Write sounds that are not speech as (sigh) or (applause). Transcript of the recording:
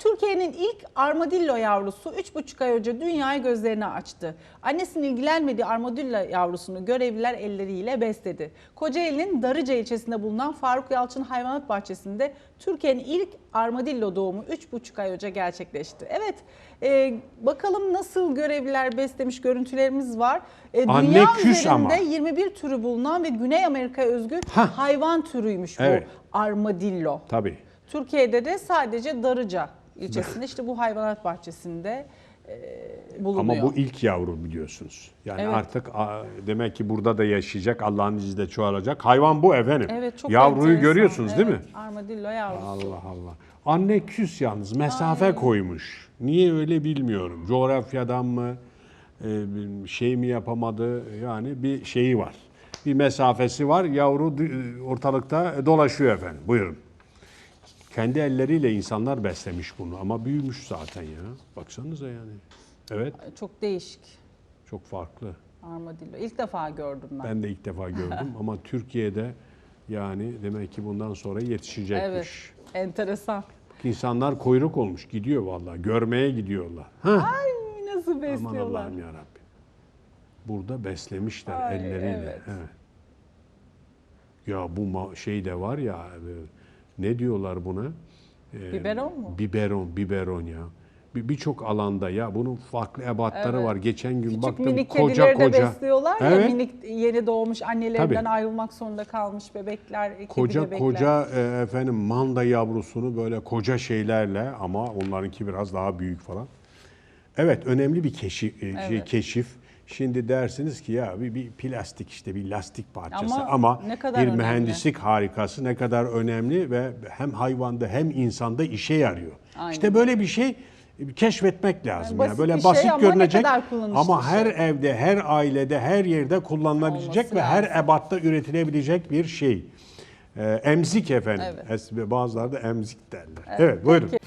Türkiye'nin ilk armadillo yavrusu 3,5 ay önce dünyaya gözlerini açtı. Annesinin ilgilenmediği armadillo yavrusunu görevliler elleriyle besledi. Kocaeli'nin Darıca ilçesinde bulunan Faruk Yalçın Hayvanat Bahçesi'nde Türkiye'nin ilk armadillo doğumu 3,5 ay önce gerçekleşti. Evet, e, bakalım nasıl görevliler beslemiş görüntülerimiz var. E, Anne dünya küs üzerinde ama. 21 türü bulunan ve Güney Amerika'ya özgü Hah. hayvan türüymüş Evet. bu armadillo. Tabii. Türkiye'de de sadece Darıca ilçesinde işte bu hayvanat bahçesinde e, bulunuyor. Ama bu ilk yavru biliyorsunuz. Yani Evet. artık demek ki burada da yaşayacak, Allah'ın izniyle çoğalacak. Hayvan bu efendim. evet, çok Yavruyu enteresan. görüyorsunuz değil mi? Evet, Armadillo yavrusu. Allah Allah. Anne küs yalnız mesafe koymuş. Niye öyle bilmiyorum. Coğrafyadan mı e, şey mi yapamadı yani bir şeyi var. Bir mesafesi var. Yavru dü- ortalıkta dolaşıyor efendim. Buyurun. Kendi elleriyle insanlar beslemiş bunu ama büyümüş zaten ya. Baksanıza yani. Evet, Çok değişik çok farklı. armadillo. İlk defa gördüm ben. Ben de ilk defa gördüm (laughs) ama Türkiye'de yani demek ki bundan sonra yetişecekmiş. Evet, enteresan. İnsanlar kuyruk olmuş gidiyor vallahi. Görmeye gidiyorlar. Hah. Ay nasıl Aman besliyorlar. Allah'ım ya Rabbi. Burada beslemişler Ay, elleriyle. evet. Ya bu şey de var ya e, ne diyorlar buna? Ee, Biberon mu? Biberon, biberon ya. Bir- Birçok alanda ya bunun farklı ebatları Evet. var. Geçen gün Küçük baktım minik koca kedileri de koca. besliyorlar ya Evet. minik yeni doğmuş annelerinden Tabii. ayrılmak zorunda kalmış bebekler, kedi Koca bebekler. koca e, efendim manda yavrusunu böyle koca şeylerle ama onlarınki biraz daha büyük falan. Evet önemli bir keşif, e, şey, Evet. keşif. Şimdi dersiniz ki ya bir, bir plastik işte bir lastik parçası Ama ama, ne kadar bir önemli. mühendislik harikası ne kadar önemli ve hem hayvanda hem insanda işe yarıyor. Aynen. İşte böyle bir şey e, keşfetmek lazım. basit Yani böyle bir şey basit ama ne görünecek ama her şey. evde, her ailede, her yerde kullanılabilecek Olması ve her lazım. ebatta üretilebilecek bir şey. Ee, emzik efendim. Evet. Bazıları da emzik derler. Evet, buyurun. Peki.